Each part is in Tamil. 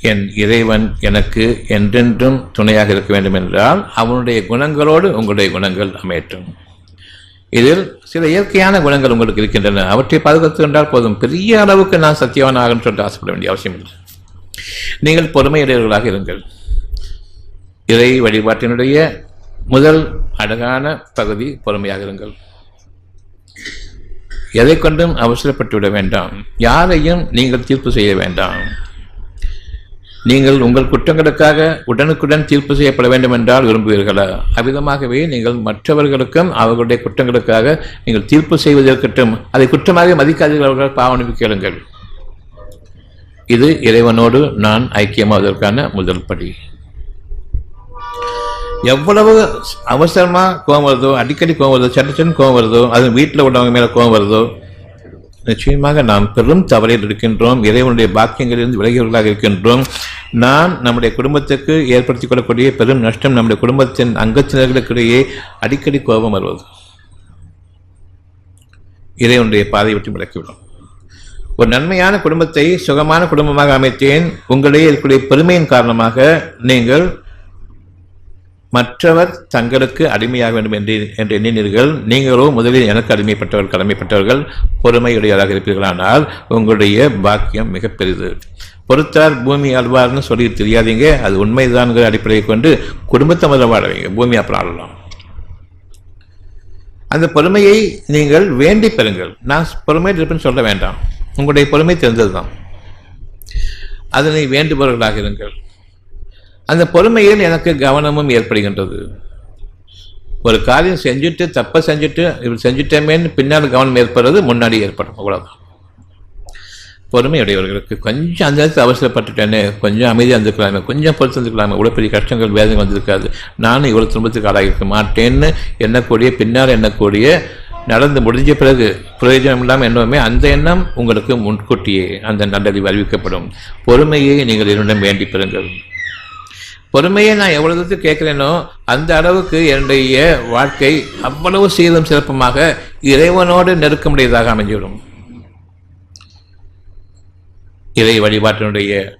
என் இறைவன் எனக்கு என்றென்றும் துணையாக இருக்க வேண்டும் என்றால் அவனுடைய குணங்களோடு உங்களுடைய குணங்கள் அமையட்டும். இதில் சில இயற்கையான குணங்கள் உங்களுக்கு இருக்கின்றன. அவற்றை பாதுகாத்து கொண்டால் போதும். பெரிய அளவுக்கு நான் சத்தியவான் ஆகணும்னு சொல்லிட்டு ஆசைப்பட வேண்டிய அவசியம் இல்லை. நீங்கள் பொறுமையுடையவர்களாக இருங்கள். இறை வழிபாட்டினுடைய முதல் அழகான பகுதி பொறுமையாக இருங்கள். எதை கொண்டும் அவசரப்பட்டு விட வேண்டாம். யாரையும் நீங்கள் தீர்ப்பு செய்ய வேண்டாம். நீங்கள் உங்கள் குற்றங்களுக்காக உடனுக்குடன் தீர்ப்பு செய்யப்பட வேண்டும் என்றால் விரும்புவீர்களா? அவ்விதமாகவே நீங்கள் மற்றவர்களுக்கும் அவர்களுடைய குற்றங்களுக்காக நீங்கள் தீர்ப்பு செய்வதற்கட்டும் அதை குற்றமாக மதிக்காதீர்கள் அவர்கள் பாவனைப்பு கேளுங்கள். இது இறைவனோடு நான் ஐக்கியமாவதற்கான முதல் படி. எவ்வளவு அவசரமா கோவம் வருதோ அடிக்கடி கோவம் வருதோ சட்டச்சன் கோவம் வருதோ அது வீட்டில் உள்ளவங்க மேலே கோவம் வருதோ நிச்சயமாக நாம் பெரும் தவறில் இருக்கின்றோம். இறைவனுடைய பாக்கியங்களிலிருந்து விலகியவர்களாக இருக்கின்றோம். நான் நம்முடைய குடும்பத்துக்கு ஏற்படுத்திக் கொள்ளக்கூடிய பெரும் நஷ்டம் நம்முடைய குடும்பத்தின் அங்கத்தினர்களுக்கிடையே அடிக்கடி கோபம் வருவது. இறைவனுடைய பாதை விட்டு விளக்கிவிடும் ஒரு நன்மையான குடும்பத்தை சுகமான குடும்பமாக அமைத்தேன். உங்களிடையே இருக்கக்கூடிய பெருமையின் காரணமாக நீங்கள் மற்றவர் தங்களுக்கு அடிமையாக வேண்டும் என்று என்று எண்ணினீர்கள். நீங்களோ முதலில் எனக்கு அடிமைப்பட்டவர்கள் கடமைப்பட்டவர்கள் பொறுமையுடையவராக இருப்பீர்களானால் உங்களுடைய பாக்கியம் மிக பெரிது. பொறுத்தார் பூமி அல்வார்னு சொல்லி தெரியாதீங்க. அது உண்மைதான்ங்கிற அடிப்படையை கொண்டு குடும்பத்தை முதல்ல வாழவீங்க. பூமி அப்புறம் ஆளலாம். அந்த பொறுமையை நீங்கள் வேண்டி பெறுங்கள். நான் பொறுமை இருப்பேன்னு சொல்ல வேண்டாம். உங்களுடைய பொறுமை தெரிந்ததுதான். அதனை வேண்டுபவர்களாக இருங்கள். அந்த பொறுமையில் எனக்கு கவனமும் ஏற்படுகின்றது. ஒரு காரியம் செஞ்சுட்டு தப்பை செஞ்சுட்டு இப்படி செஞ்சுட்டேமேன்னு பின்னால் கவனம் ஏற்படுறது முன்னாடி ஏற்படும். அவ்வளோதான் பொறுமையுடையவர்களுக்கு கொஞ்சம் அந்த நேரத்தில் அவசரப்பட்டுட்டேனே கொஞ்சம் அமைதியாக இருந்துக்கலாமே கொஞ்சம் பொறுத்து இருந்துக்கலாமே இவ்வளோ பெரிய கஷ்டங்கள் வேதனை வந்திருக்காது. நானும் இவ்வளோ துன்பத்துக்கு ஆளாகிருக்க மாட்டேன்னு எண்ணக்கூடிய பின்னால் எண்ணக்கூடிய நடந்து முடிஞ்ச பிறகு பிரயோஜனம் இல்லாமல் எண்ணமே அந்த எண்ணம் உங்களுக்கு முன்கூட்டியே அந்த நல்லறிவு அறிவிக்கப்படும். பொறுமையை நீங்கள் என்னிடம் வேண்டி பெறுங்கள். பொறுமையை நான் எவ்வளவு தூரத்துக்கு கேட்குறேனோ அந்த அளவுக்கு என்னுடைய வாழ்க்கை அவ்வளவு சீரும் சிறப்புமாக இறைவனோடு நெருக்கமுடையதாக அமைஞ்சிவிடும். இறை வழிபாட்டினுடைய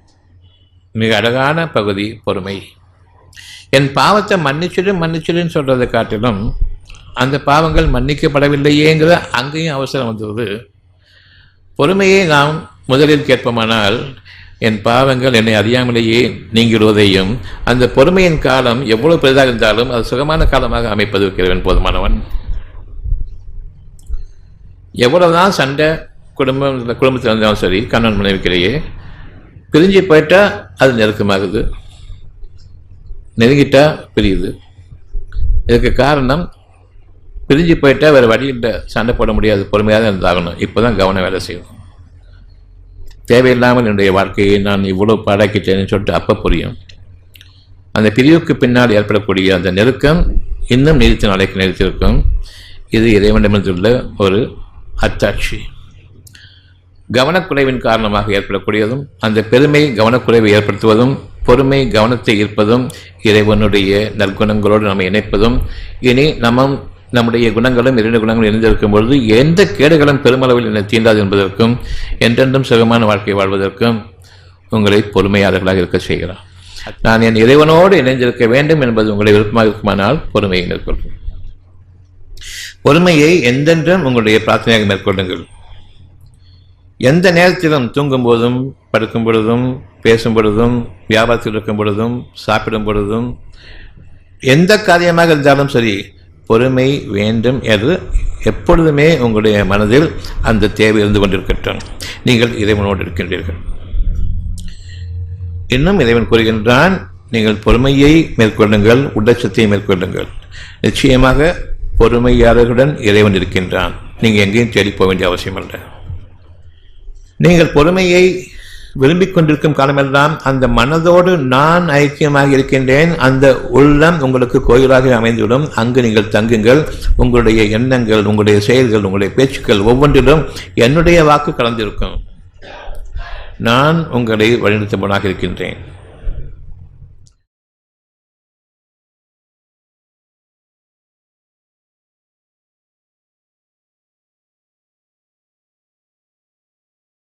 மிக அழகான பகுதி பொறுமை. என் பாவத்தை மன்னிச்சிடு மன்னிச்சிடுன்னு சொல்றதை காட்டிலும் அந்த பாவங்கள் மன்னிக்கப்படவில்லையேங்கிற அங்கேயும் அவசரம் வந்தது. பொறுமையை நாம் முதலில் கேட்போமானால் என் பாவங்கள் என்னை அறியாமலேயே நீங்கிடுவதையும் அந்த பொறுமையின் காலம் எவ்வளவு பெரிதாக இருந்தாலும் அது சுகமான காலமாக அமைப்பது இருக்கிறவன் போதுமானவன். எவ்வளவுதான் சண்டை குடும்பம் குடும்பத்தில் இருந்தாலும் சரி கண்ணன் மனைவிக்கிடையே பிரிஞ்சு போயிட்டா அது நெருக்கமாகுது. நெருங்கிட்டா பிரியுது. இதுக்கு காரணம் பிரிஞ்சு போயிட்டா வேறு வழி சண்டை போட முடியாது பொறுமையாக தான் இருந்தாகணும். இப்போ தான் கவனம் வேலை செய்யணும் தேவையில்லாமல் என்னுடைய வாழ்க்கையை நான் இவ்வளோ பாடாக்கிட்டேன்னு சொல்லிட்டு அப்போ புரியும். அந்த பிரிவுக்கு பின்னால் ஏற்படக்கூடிய அந்த நெருக்கம் இன்னும் நீடித்த நாளைக்கு நிலைத்திருக்கும் இது இறைவனிடமிருந்துள்ள ஒரு அத்தாட்சி. கவனக்குறைவின் காரணமாக ஏற்படக்கூடியதும் அந்த பெருமை கவனக்குறைவை ஏற்படுத்துவதும் பொறுமை கவனத்தை ஈர்ப்பதும் இறைவனுடைய நற்குணங்களோடு நம்மை இணைப்பதும் இனி நம்ம நம்முடைய குணங்களும் இரண்டு குணங்களும் இணைந்திருக்கும் பொழுது எந்த கேடுகளும் பெருமளவில் என்னை தீண்டாது என்பதற்கும் என்றென்றும் சுகமான வாழ்க்கை வாழ்வதற்கும் உங்களை பொறுமையாளர்களாக இருக்க செய்கிறார் நான் என் இறைவனோடு இணைந்திருக்க வேண்டும் என்பது உங்களை விருப்பமாக இருக்குமானால் பொறுமையை மேற்கொள்ளும் பொறுமையை எந்தென்றும் உங்களுடைய பிரார்த்தனையாக மேற்கொள்ளுங்கள். எந்த நேரத்திலும் தூங்கும் போதும் படுக்கும் பொழுதும் பேசும் பொழுதும் வியாபாரத்தில் இருக்கும் பொழுதும் சாப்பிடும் பொழுதும் எந்த காரியமாக இருந்தாலும் சரி பொறுமை வேண்டும் என்று எப்பொழுதுமே உங்களுடைய மனதில் அந்த தேவை இருந்து கொண்டிருக்கட்டும். நீங்கள் இறைவனோடு இருக்கின்றீர்கள். இன்னும் இறைவன் கூறுகின்றான் நீங்கள் பொறுமையை மேற்கொள்ளுங்கள் உடச்சத்தை மேற்கொள்ளுங்கள். நிச்சயமாக பொறுமையாளர்களுடன் இறைவன் இருக்கின்றான். நீங்கள் எங்கேயும் தேடி போக வேண்டிய அவசியம் இல்லை நீங்கள் பொறுமையை விரும்பிக் கொண்டிருக்கும் காலமெல்லாம் அந்த மனதோடு நான் ஐக்கியமாக இருக்கின்றேன். அந்த உள்ளம் உங்களுக்கு கோயிலாக அமைந்துவிடும். அங்கு நீங்கள் தங்குங்கள். உங்களுடைய எண்ணங்கள் உங்களுடைய செயல்கள் உங்களுடைய பேச்சுக்கள் ஒவ்வொன்றிலும் என்னுடைய வாக்கு கலந்திருக்கும். நான் உங்களை வழிநடத்துபவனாக இருக்கின்றேன்.